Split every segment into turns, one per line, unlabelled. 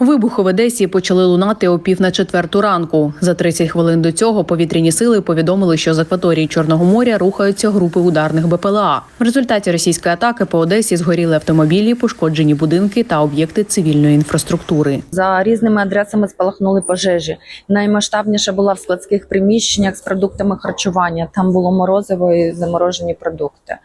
Вибухи в Одесі почали лунати о пів на четверту ранку. За 30 хвилин до цього повітряні сили повідомили, що з акваторії Чорного моря рухаються групи ударних БПЛА. В результаті російської атаки по Одесі згоріли автомобілі, пошкоджені будинки та об'єкти цивільної інфраструктури.
За різними адресами спалахнули пожежі. Наймасштабніша була в складських приміщеннях з продуктами харчування. Там було морозиво і заморожені продукти.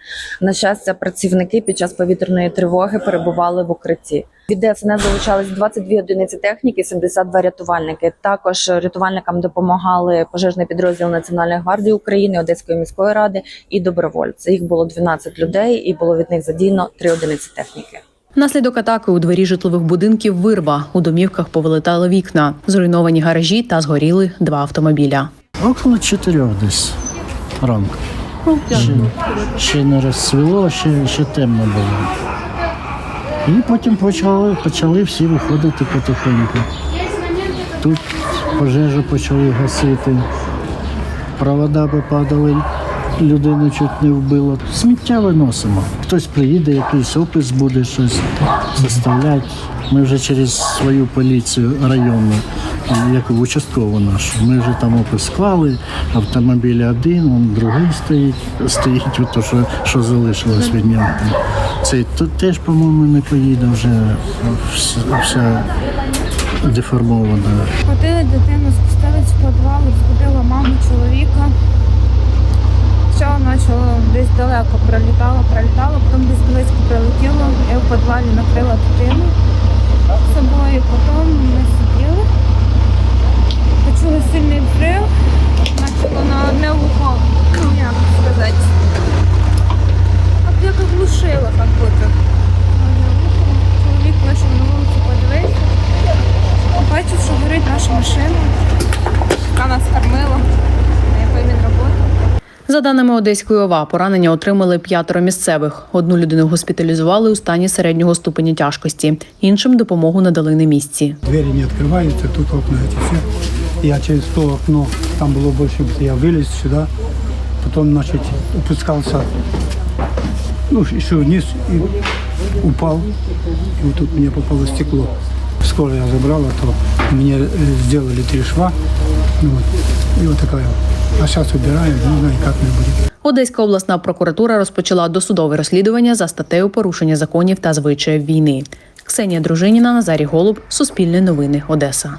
На щастя, працівники під час повітряної тривоги перебували в укритті. Від ДСНС залучались 22 одиниці техніки, 72 рятувальники. Також рятувальникам допомагали пожежний підрозділ Національної гвардії України, Одеської міської ради і добровольці. Їх було 12 людей, і було від них задіяно 3 одиниці техніки.
Внаслідок атаки у дворі житлових будинків вирва. У домівках повилетали вікна, зруйновані гаражі та згоріли два автомобіля.
Около чотирьох десь ранку. Ще, ще не розцвіло, ще, ще темно було. І потім почали, почали всі виходити потихеньку. Тут пожежу почали гасити, провода попадали, людину чуть не вбило. Сміття виносимо. Хтось приїде, якийсь опис буде щось заставляти. Ми вже через свою поліцію районну, як участкову нашу, ми вже там опис склали, автомобіль один, он другий стоїть, стоїть от то, що, що залишилось від нього. Цей теж, по-моєму, не поїде вже вся, деформована.
Ходили дитину, спустились в підвал, розбудила маму чоловіка. Що почало десь далеко пролітало, пролітало, потім десь близько прилетіло. Я в підвалі накрила дитину горить наша машина, яка нас кормила, на якої він працював.
За даними Одеської ОВА, поранення отримали п'ятеро місцевих. Одну людину госпіталізували у стані середнього ступеня тяжкості. Іншим допомогу надали на місці.
Двери не открываются, тут окна эти все. Я через то окно, там было больше, я вылез сюда, потом, значит, опускался, ну, еще вниз и упал. И вот тут мне попало стекло. Скоро я забрала, то мне э, сделали три шва. Ну. И вот такая. А сейчас убираем, не знаю, как не будет.
Одеська обласна прокуратура розпочала досудове розслідування за статтею порушення законів та звичаїв війни. Ксенія Дружиніна, Назарій Голуб, Суспільне новини, Одеса.